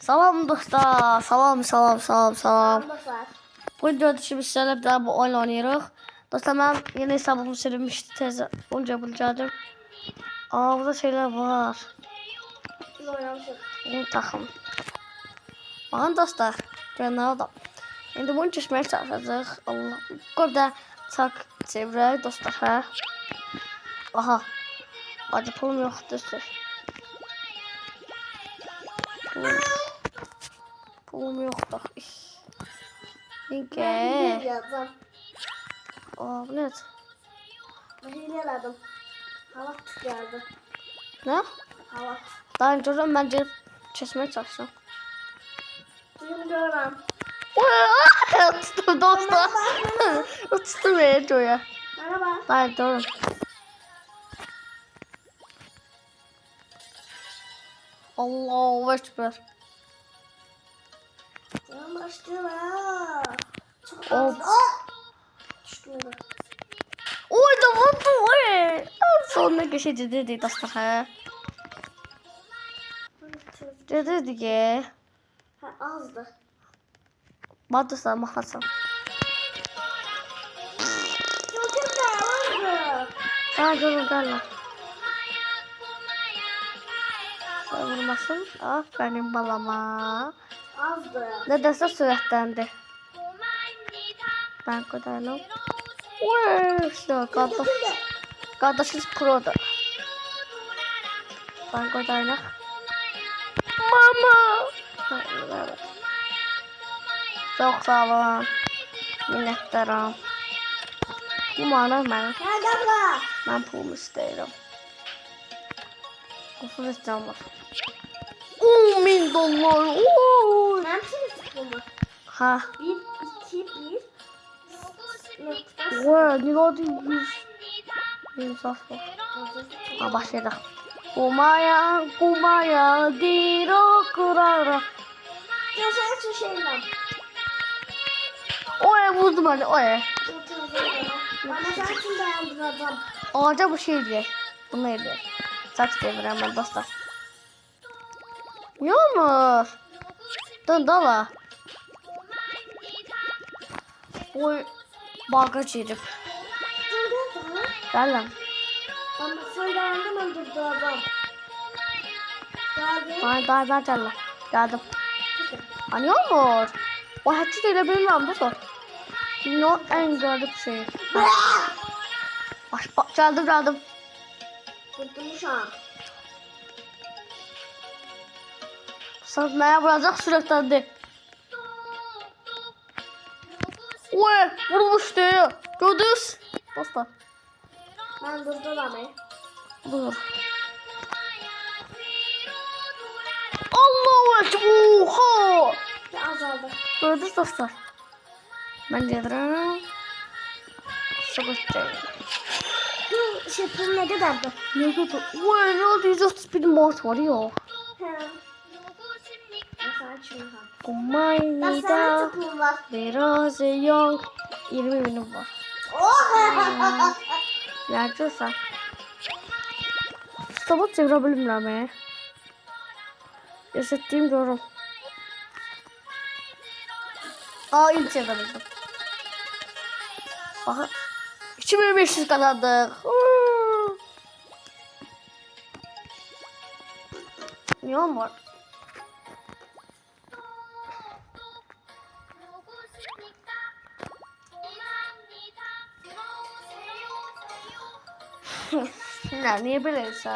Salam dostlar. Salam, salam, salam, salam. Dostlar. Bu videoda şimdi sizlerle bir daha bu oyun oynuyoruz. Dostlar ben yeni hesabımı silinmişti tez onca bulacaktım. Aa burada şeyler var. Bunu takım. Bakın dostlar. Ben ne oldu? Şimdi bunu çözmeye çalışacağız. Allah. Burada tak çevreye dostlar ha. Aha. Acı pulum yoktur. Pulum, pulum. Ben Niye? hile yazdım. Aa bu ne? Ben hile yazdım. Hava geldi. Ne? Hava. Daha önce de bence çözmeye çalışacağım. Bilmiyorum. Tuttum dostlar. Tuttum beni Joya. Merhaba. Hayır doğru. Allahu Ekber. Yanaştım ha. Çok Of. Düştüm orada. Oy da vurdu oy. Sonuna geçeceğiz dedi dostlar ha. Dedi diye. Ha azdı. Dostlar bakasın. Çok da azdı. Ha görün gel Sen vurmasın. Aferin balama. Derse süratlendi. Ben koyalım. Oy işte kardeş. Götürdü. Kardeşiniz proda. Ben koyalım. Mama. Çok sağ olun. Minnettarım. Bana ben. Ben pulumu isterim. Kusur istem var. 10 bin dolar. Oo. Ben. Ha. Bir, iki, bir. Nokta. Vay ne oldu? Yüz. Yüz saf var. Ha başladık. Kumaya kumaya diro kurara. Ya sen şu şeyle. Oya vurdum hadi oya. Bana dayandıracağım. Ağaca bu şey diye. Bu neydi? Saç devirem ben dostlar. Yağmur. Dön dala. Oy. Baga çirip. Gel lan. Ben sen dayandım öldürdüreceğim. Geldi. Bana daha ver gel lan. Geldim. Hani Yağmur. O hatçı değil bilmem bu da. No en garip şey. Baş, geldim geldim. Kurtulmuş ha. Satmaya vuracak süreklendi. Oy vurmuş diyor. Gördünüz. Dostlar. Ben durdum ama. Dur. Allahu Ekber. Oha. Azaldı. Gördünüz dostlar. Ben. Sabıttı. Bu şey ne kadardı? Ne oldu? Oy ne oldu? 130 bin mort var ya. He. Var. Biraz young. 20 binim var. Oh! Gerçekten. Sabah çevirebilirim ya. Yaşattığım yorum. Aa iyi çevirebildim. Aha. 2500 kazandık. Huu. Ne var? Böyleyse?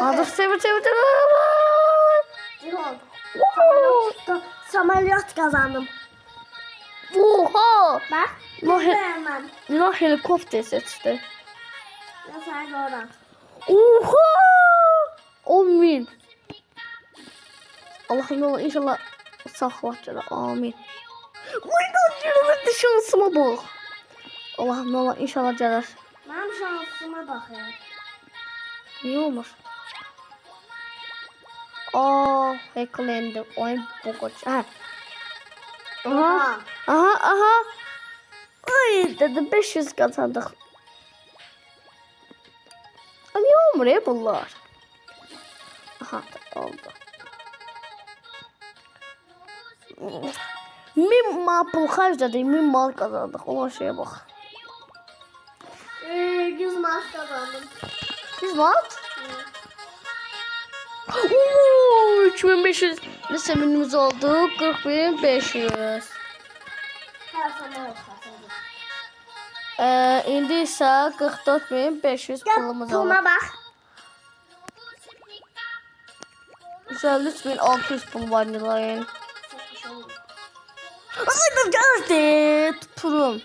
Hadi çevir çevir çevir. Sameliyot kazandım. Oha! Bak. Bu he- helikopter seçti. Sen doğru. Oha! 10 bin. Allah'ım Allah inşallah saklar Amin. Oh my god yürümek şansıma bak. Allah'ım Allah inşallah gelir. Benim şansıma bak ya. Niye olmaz? Aa, hacklendi. Oyun bokoç. Ha. Aha. Aha aha. Ay dedi 500 kazandık. Niye olmuyor bunlar? Aha oldu. Min mal pul harcadık, min mal kazandık. Olan şeye bak. Ee, 100 maaş kazandım. 100 manat? Oo, 3500 lise minimiz oldu. 40500. Her zaman. Ee, indi isə 44500 Gel pulumuz puluma oldu. bak. 15600 pul var Nilay'ın. Ayda geldi. Tuturum.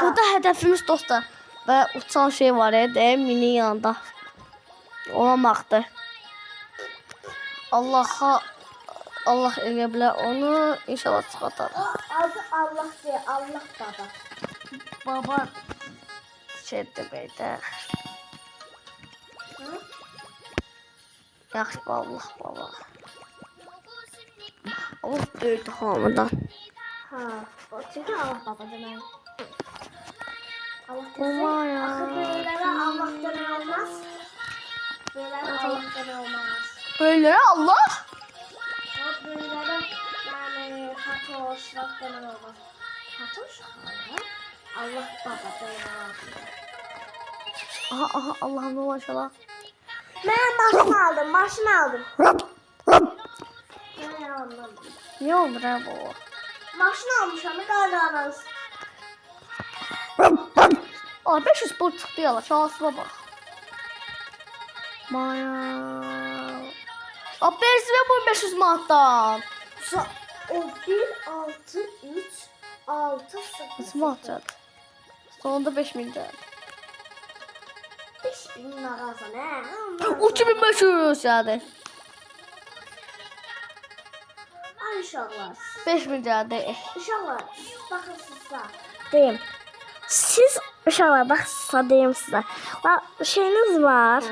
Burada hədəfimiz dostlar. Və uçan şey var idi mini yanında. Ona. Allah'a Allah elə bilər onu inşallah çıxartar. adı Allah diye Allah baba. Baba şey deməkdə. Hı? Yaxşı Allah baba. Allah böyüdü hamıdan. Ha, o çünkü Allah baba demek. Allah Olma ya. Akıl böylere Allah olmaz. Böylere Allah olmaz. Allah. O böylere yani Fatoş, Rab demek olmaz. Fatoş hala Allah baba. Aha aha Allah'ım maşallah. Ben başını aldım, başını aldım. Ben anlamadım. Niye oldu bu? Maşını almış ama kazanırız. Aa 500 pul çıxdı yala şansıma bax. Maya. Aa bezmə bu 500 manatdan. Sa o 1, 6, 3, 6, 8. Nasıl manat? Sonunda 5 min gəldi. 5 bin lira ne? 3500 gəldi. Ay inşallah. 5 min gəldi. İnşallah. Bakın sizler. Deyim. Siz inşallah bak diyeyim size. Bak şeyiniz var.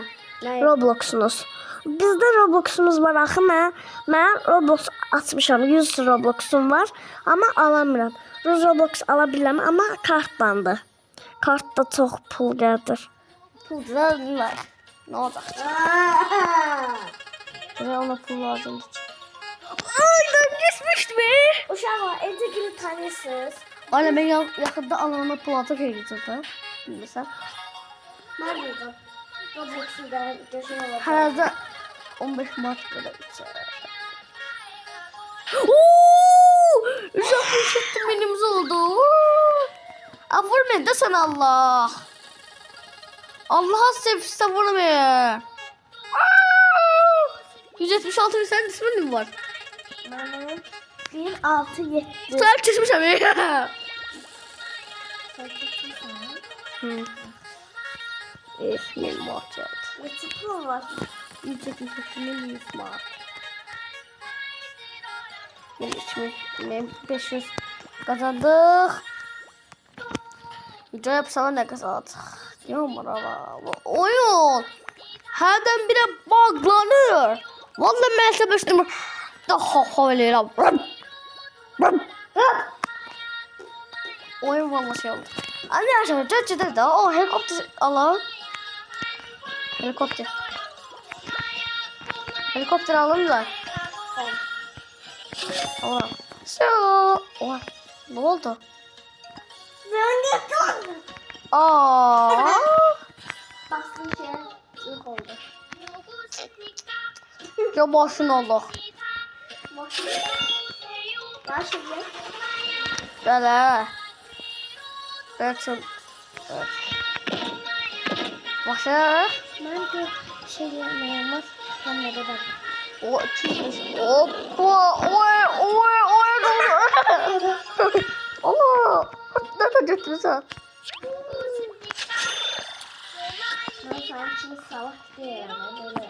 Roblox'unuz. Bizde Roblox'umuz var axı mən. Mən Roblox açmışam. 100 Roblox'um var. Amma alamıram. 100 Roblox ala bilirəm amma kartdandır. Kartda çox pul gəlir. Pul düzəldirlər. Nə olacaq? Buraya ona pul lazımdır. Aydan geçmişti be. Uşaqlar, evdə günü tanıyırsınız. Aynen ben ya yakında alana pul atıp vereceğim. Bilmirsən. Mən burada. Roblox'un da gözüm olacaq. Herhalde 15 Mart içer. Ooo! Uşak üşüttüm benimiz oldu. Aa, vurmayın da sen Allah. Allah'a sevse vurmayın. Aa! 176 bin sen ismin mi var? Mənim 1, 6, 7. Sen çizmişim ya. Hı. İsmin var. Neçə pul var? 178 bin Mart. Ben içimi ben 500 kazandık. Video yapsana ne kazandık? Diyorum bana oyun. Herden bire bağlanır. Vallahi ben sevmiştim. Daha havalı. Oyun vallahi şey oldu. Arkadaşlar cacıda da o helikopter alalım. Helikopter. Helikopter alalım da. Alalım. So, Oha, ne oldu? Ben getirdim. Aa, Bastım ki ilk oldu. ya başın Allah. Başım. Başım ne? Böyle. Berçin. Başı. Ben de şey yapmayamaz. Ben de dedim. O çizmiş. Hoppa. Oy oy oy. Allah. Nerede götürürsen? Ben sana şimdi salak diye böyle.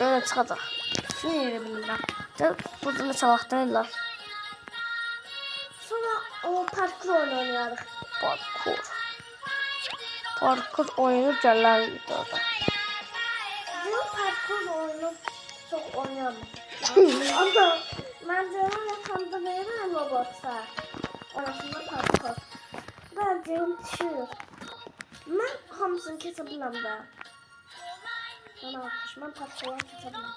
Böyle çıkacak. Şunu yerim ben. Gel burada çalak değiller. Parkur oyunu oynuyorduk. Parkur. Parkur oyunu gələr videoda. Bu parkur oyunu çok oynayalım. Ama ben canım yakamda veremem robotsa. Orasında parkur. Ben canım düşür. Ben hamısını kesebilmem de. Ben alkış, ben parkurları kesebilmem.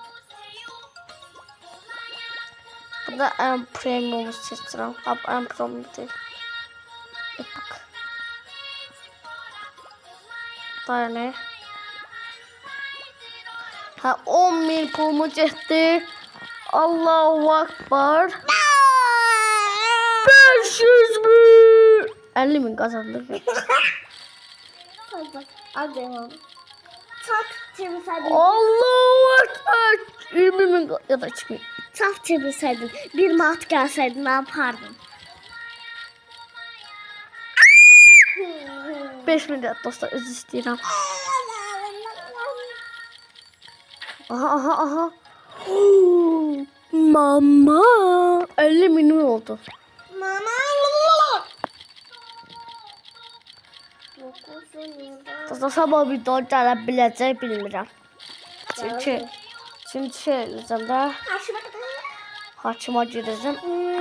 Burada en premium seçirəm. Hab en premium değil. Bir bak. Daha ne? Ha 10 bin pulumu getdi. Allahu Akbar. 500 bin. 50 bin kazandık. Hadi oğlum. Çok çevirseydin. Allahu Akbar. 20 bin ya da 2 bin. Çok çevirseydin. Bir mat gelseydin ne yapardın? 5 milyar dostlar özür istəyirəm. Aha aha aha. Mama 50 milyon oldu. Dostlar sabah video gələ biləcək bilmirəm. Çünki çünki şey eləyəcəm də Aşıma kadar. hakima gedəcəm.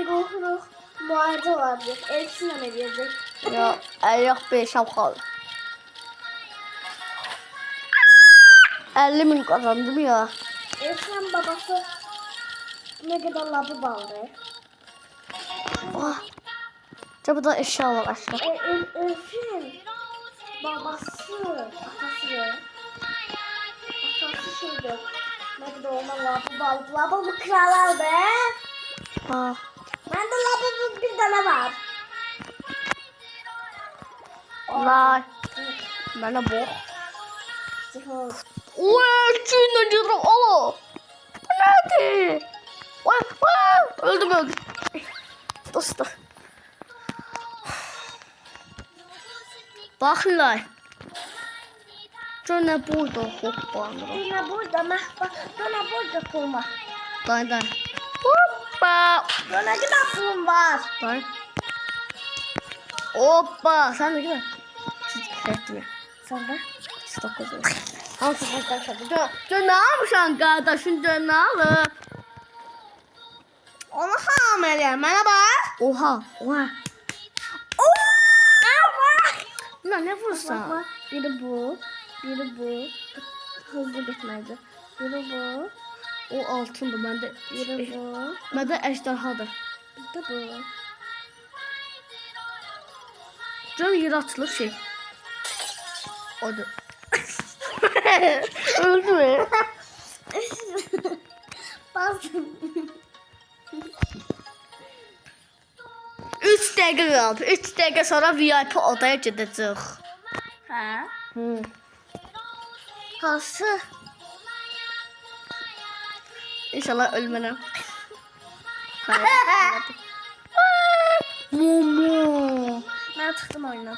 Ruh ruh. Muayede olabilir. Elçinle mi diyecek? Ya ayaq beşəm xal. 50 min qazandım ya. Elçin'in babası ne kadar labı baldı. Ah. Bu da eşya var aşağı. E, Elfin babası, atası. Atası şeydi. Ne kadar ona labı baldı. Labı mı kralar be? Ah. Bende labı bir tane var. Bu. Cihan. Uy, çiğne gidiyorum. Alo. Bu nerede? Vay, vay. Öldüm öldüm. Bakın lan. Şöyle burada hoppanırım. Dona burada mahva. Dona burada var. Dayı dayı. Hoppa. Dona kadar pulum var. Dayı. Hoppa. Sen de gel. Çizik etme. Sen de. Stok kızı. Hamısı buradan şöyle. Dön, dön ne yapmışsın kardeşin? Dön ne alır? Onu hamile. Bak. Oha. Oha. Ulan ne? Bakma. Biri bu. Biri bu. Hızlı bitmedi. Biri bu. O altındı bende. Biri bu. Bende ejderhadır. Bir de bu. Can yaratılır şey. O da. Öldü mü? Bastım. 3 dakika kaldı. 3 dakika sonra VIP odaya gideceğiz. Ha? Hı. Hası. İnşallah ölmem. Momo. Ben çıktım oyundan.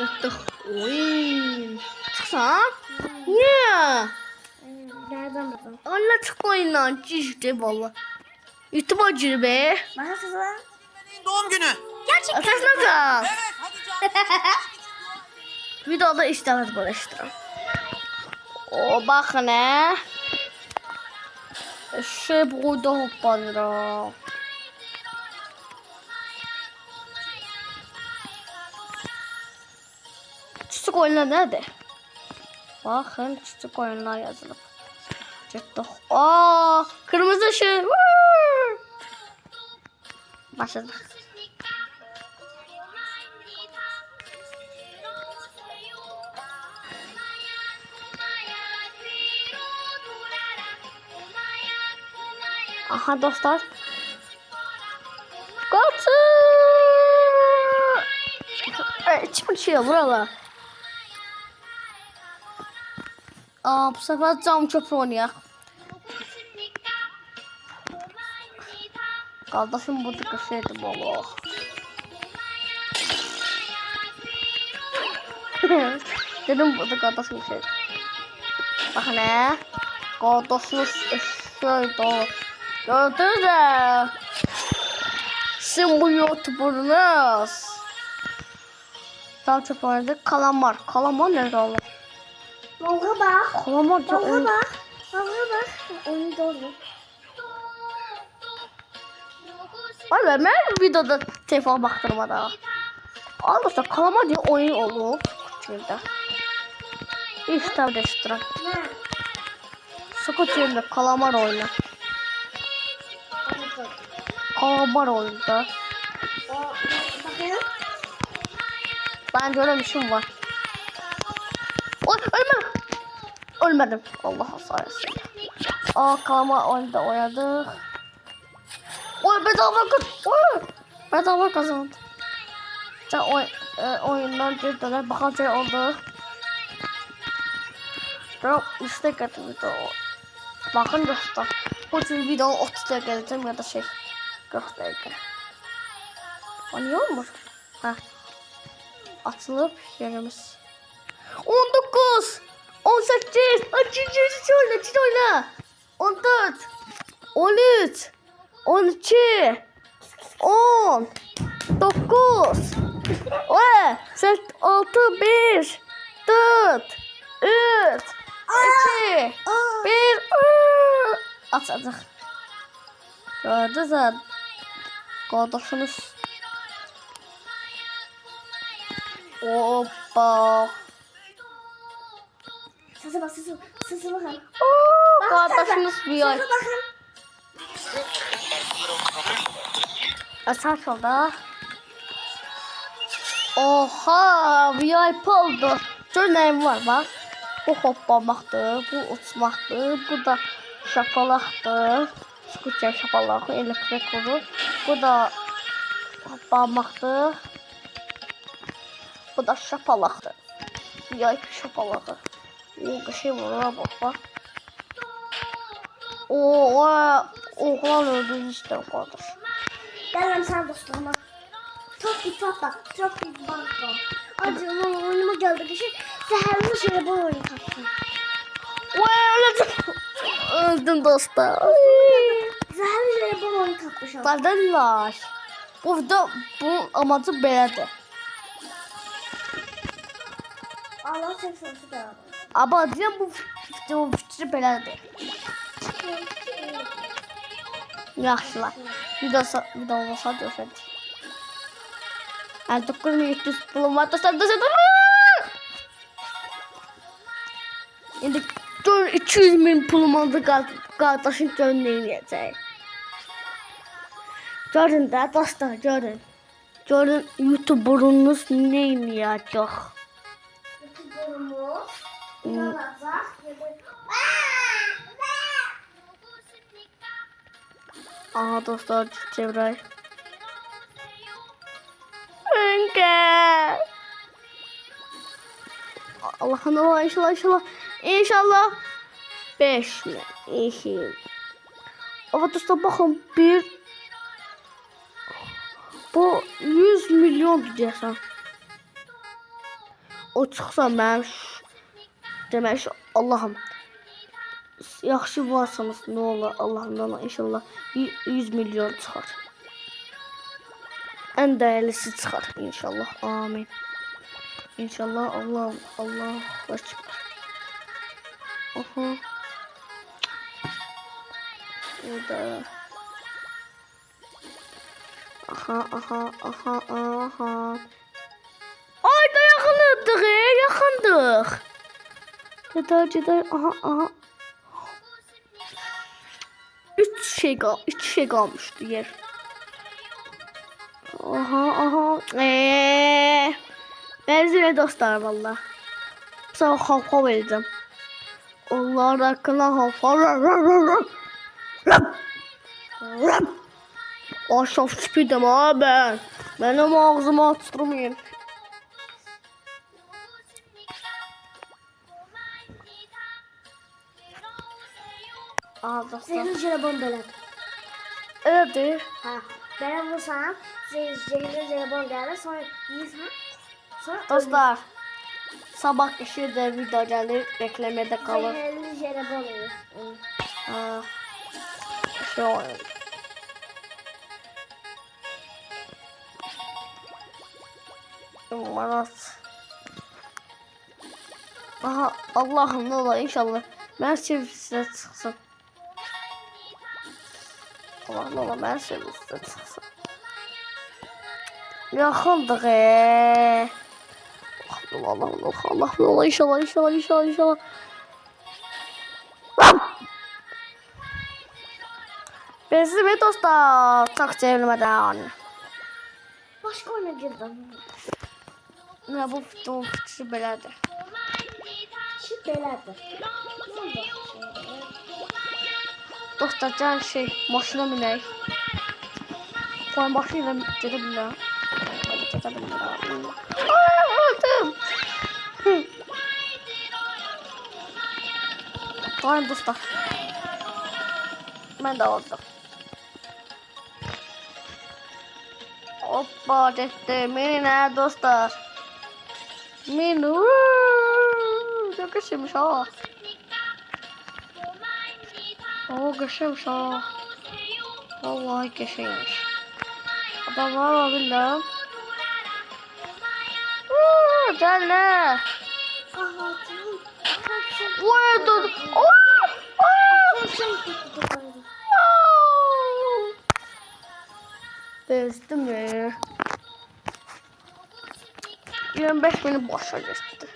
Öttük. Oy. Çıksan? Niye? Nereden buldun? Anne çık oyundan. Cişti valla. YouTube'a gir be. Nasıl lan? Doğum günü. Ateş nasıl? Evet hadi canım. Videoda işlemez barıştırım. O bak ne? Şey burada hoppanırım. Oyunlar nerede? Bakın küçük oyunlar yazılıp. Ciddi. Aa, kırmızı. Woo! Başladık. Aha dostlar. Kaçın! Evet, uçuyor buralar. Aa, bu sefer cam çöpü oynayaq. Kardeşim bu tıkışıydı baba. Dedim bu da kardeşim şey. Bak ne? Kardeşiniz şöyle Gördünüz mü? Sizin bu youtuberınız. Tam çöp oynadık. Kalamar. Kalamar nerede olur? Bana bak. Kalamar da Bana oyun. bak. Bana bak. Oyun doğru. Valla ben videoda telefon baktırmadan. Arkadaşlar kalamar diye oyun olur. Küçüğünde. İşte. Ne? Sokak yerinde kalamar oyunu. Kalamar oyunda. O bakayım. Ben görmüşüm var. Ölmedim. Allah sayesinde. Aa kalma oyunda oynadık. Oy bedava kaz. Oy. Bedava kazandım. Sen oy, e, oyundan geri döner bakalım şey oldu. Çok istek ettim video. Bakın dostlar. Bu tür video 30 dakika geleceğim ya da şey 40 dakika. O niye olmuş? Ha. Atılıp yerimiz. 19 18 Açıcı söyle söyle 14 13 12 10 9 Oy 8 6 5 4 3 2 1 Atladık. Gördünüz mü? Kardeşiniz. Hoppa. Sese bak sese. Sese bakın. Oo, Kardeşiniz bir ay. Sese bakın. Asaç oldu. Oha VIP oldu. Neyim var bak. Bu hoplamaktır, bu uçmaktır, bu da şapalaktır. Skuter şapalağı, elektrik kolu. Bu da hoplamaktır. Bu da şapalaktır. VIP şapalağı. O şey var ha bak bak. Oo, oğlan öldü işte kardeş. Geldim sen dostlarıma. Çok bir tatlı. Çok bir banko. Acılı oyunuma kişi. Zehirli şey bu oyunu kaptı. Öldüm. Öldüm dostlar. Zehirli şey bu oyunu kapmış. oldu. Qardaşlar. Bu video bunun amacı belədir. Allah seksonsu da. Amma deyirəm bu videonun fikri belədir. Yaxşılar. Videosu video olsa görsədik. 9700 pulum var dostlar. Dostlar. İndi gör 200 min pulum oldu qardaşın gönləyəcək. Görün də dostlar, görün. Görün YouTuber'unuz nə eləyəcək. Yorumu. Aha dostlar çevray. Önke. Allah'ın Allah inşallah inşallah. İnşallah. 5 mi? 2. Evet dostlar bakın bir bu 100 milyon deyəsən. O çıxsa mənim demək ki, Allahım yaxşı varsanız nə olar Allahım Allah inşallah y- 100 milyon çıxar. Ən dəyərlisi çıxar inşallah. Amin. İnşallah Allah Allah Ekber. Aha. Burada. Aha aha aha aha. Ay da yaxındık, e, yaxındıq. Gedər, gedər. Aha aha. Üç şey üç şey kalmıştı yer. Aha aha. Eee. Size dostlar valla. Sana halka vereceğim. Allah hakkında halka. Aşağı spidim abi ben. Benim ağzımı açtırmayın. Zehirli jelibon böyle. Evet. Ha. Ben vursam jelibon gelir. Sonra yiyirsen. Sonra Dostlar. Sabah işi de video gelir. Beklemede kalır. Zehirli jelibon yiyor. Aa, şey oyun. Marat. Aha Allah'ım ne olur inşallah. Ben size çıksın. Allah ne olur ben size çıksın. Yakındık eee. Allah Allah Allah Allah ne olur inşallah inşallah inşallah inşallah. Bezimi dostlar. Çok çevrilmeden. Başka oyuna girdim. Ne bu bu fikri belədir. Şu belədir. Dostlar can şey maşına minək. Qoyun başı ilə gedə bilirəm. Gedə bilirəm. Ay, öldüm. Qoyun dostlar. Mən də oldum. Hoppa getdi. Mini nə dostlar? Mini. uuu, Çok kaşımış ha. Oo kaşımış ha. Vallahi kaşıymış. Adamlar var billah. Uuu canlı. Vay dur. Bezdim ya. 25 beni boşa geçti.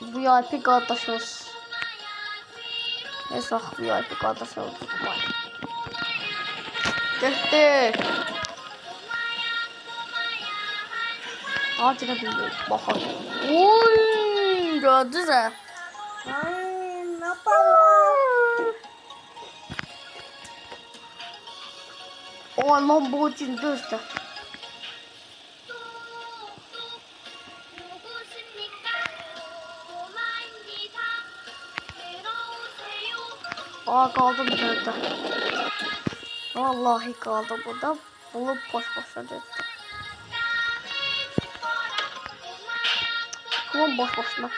VIP kardeşimiz. Neyse VIP kardeşimiz var. Gitti. Acile bilmiyorum. Bakalım. Oy, gördünüz mü? Ay ne yapalım? O lan bu için düzdü. Aa kaldım burada. Vallahi kaldım burada. Bulup boş boşa düştüm. Ama boş boşuna.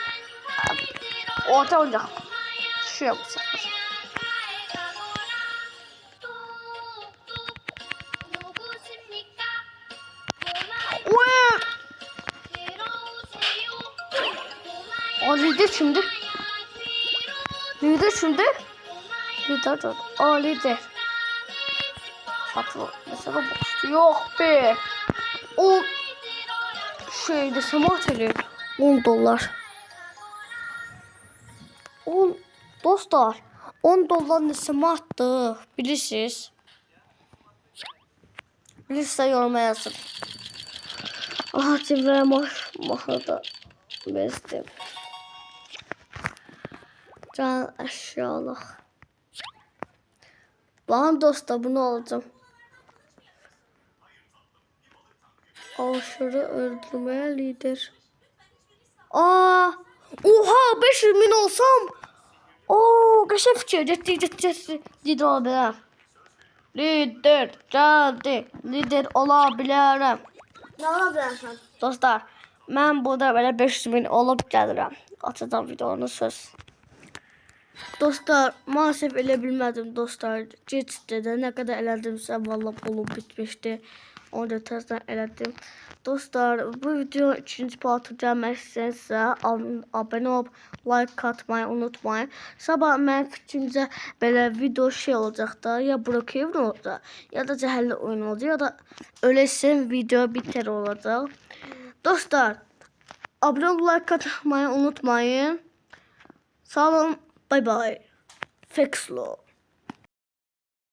Orta oyuncak. Şu bu sefer. Aa lider şimdi. Lider şimdi. Lider. Aa lider. Patron. Mesela boş. Yok be. O şeyde Samateli 10 dolar. 10 dostlar 10 dolar ne smarttı bilirsiniz. Bilirse yoruma yazın. Aha çevreye mah mahada bezdim. Can aşağılık. Bana dostlar bunu alacağım. Aşırı öldürmeye lider. Aa! Oha 500 bin olsam. Oo, kaşe fikir. Ciddi ciddi ciddi. Lider olabilirim. Lider geldi. Lider olabilirim. Ne olabilirsin? Dostlar, mən burada belə 500 min olub gəlirəm. Açacağım videonu söz. Dostlar, maalesef elə bilmədim dostlar. Keçdi də nə qədər elədimsə vallah pulum bitmişdi. Onu da təzədən elədim. Dostlar, bu video ikinci partı gəlmək istəyirsə, ab- abunə olub, like atmayı unutmayın. Sabah mənim fikrimcə belə video şey olacaq da, ya Brookhaven olacaq, ya da cəhəlli oyun olacaq, ya da öləsən video biter olacaq. Dostlar, abunə olub, like atmayı unutmayın. Sağ olun, Bye bye. Fix law.